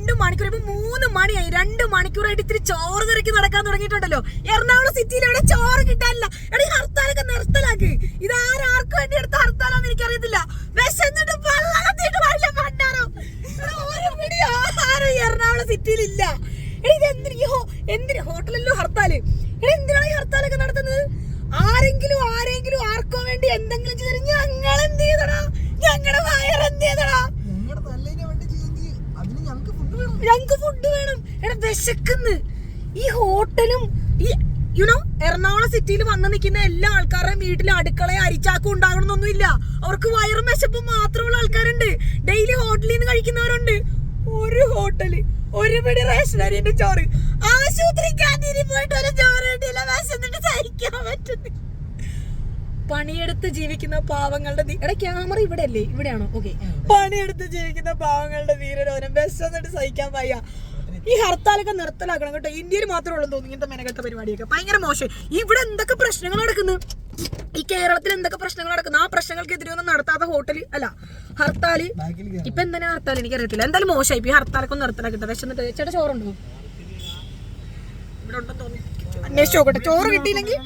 രണ്ടു മണിക്കൂർ ഇപ്പൊ മൂന്ന് മണിയായി. രണ്ട് മണിക്കൂറായിട്ട് ഇത്തിരി ചോറ് തിരക്കി നടക്കാൻ തുടങ്ങിയിട്ടുണ്ടല്ലോ. എറണാകുളം സിറ്റിയിൽ ഇവിടെ ചോറ് കിട്ടാനില്ല. എടീ ഹർത്താലൊക്കെ നിർത്തലാക്കി. ഇത് ആരാർക്ക് വേണ്ടി എടുത്ത ഹർത്താലാന്ന് എനിക്കറിയത്തില്ല. വിശന്നിട്ട് വെള്ളം കത്തിയിട്ട് വല്ല പണ്ടാറോ ഒരു എറണാകുളം സിറ്റിയിൽ ഇല്ല. എടാ ഇത് എന്തിനോ എന്തിന് ഹോട്ടലിലോ ഹർത്താൽ? എടാ എന്തിനാണ് ഈ ഹർത്താലൊക്കെ നടത്തുന്നത്? ആരെങ്കിലും ആരെങ്കിലും ആർക്കോ വേണ്ടി എന്തെങ്കിലും ചെയ്തു ഞങ്ങൾ ഞങ്ങക്ക് ഫുഡ് വേണം. എടാ വിശക്കുന്ന്. ഈ ഹോട്ടലും ഈ യുനോ എറണാകുളം സിറ്റിയിൽ വന്ന് നിൽക്കുന്ന എല്ലാ ആൾക്കാരുടെയും വീട്ടിൽ അടുക്കളയെ അരിച്ചാക്കും ഉണ്ടാകണമെന്നൊന്നുമില്ല. അവർക്ക് വയറും വിശപ്പും മാത്രമുള്ള ആൾക്കാരുണ്ട്. ഡെയിലി ഹോട്ടലിൽ നിന്ന് കഴിക്കുന്നവരുണ്ട്. ഒരു ഹോട്ടൽ ഒരു പിടി റേഷൻ അരിന്റെ ചോറ്. ആശുപത്രി പോയിട്ട് ഒരു ചോറ് വിശന്നിട്ട് സഹിക്കാൻ പറ്റുന്നു പണിയെടുത്ത് ജീവിക്കുന്ന പാവങ്ങളുടെ എടാ ക്യാമറ ഇവിടെ അല്ലേ ഇവിടെയാണോ ഓക്കെ പണിയെടുത്ത് ജീവിക്കുന്ന പാവങ്ങളുടെ ധീരരോധനം. ബസ്സിട്ട് സഹിക്കാൻ വയ്യ. ഈ ഹർത്താലൊക്കെ നിർത്തലാക്കണം കേട്ടോ. ഇന്ത്യയിൽ മാത്രമേ ഉള്ളൂ തോന്നുന്നു ഇങ്ങനത്തെ മെനക്കെട്ട പരിപാടിയൊക്കെ. ഭയങ്കര മോശം. ഇവിടെ എന്തൊക്കെ പ്രശ്നങ്ങൾ നടക്കുന്നു? ഈ കേരളത്തിൽ എന്തൊക്കെ പ്രശ്നങ്ങൾ നടക്കുന്നു? ആ പ്രശ്നങ്ങൾക്കെതിരെ ഒന്നും നടത്താത്ത ഹോട്ടൽ അല്ല ഹർത്താൽ. ഇപ്പൊ എന്തിനാ ഹർത്താൽ എനിക്കറിയത്തില്ല. എന്തായാലും മോശമായി. ഈ ഹർത്താലൊക്കെ ഒന്ന് നിർത്തലാക്കട്ടെ. വിശന്നിട്ട് ചേട്ടാ ചോറുണ്ടോ? ഇവിടെ അന്വേഷിച്ച് നോക്കട്ടെ. ചോറ് കിട്ടിയില്ലെങ്കിൽ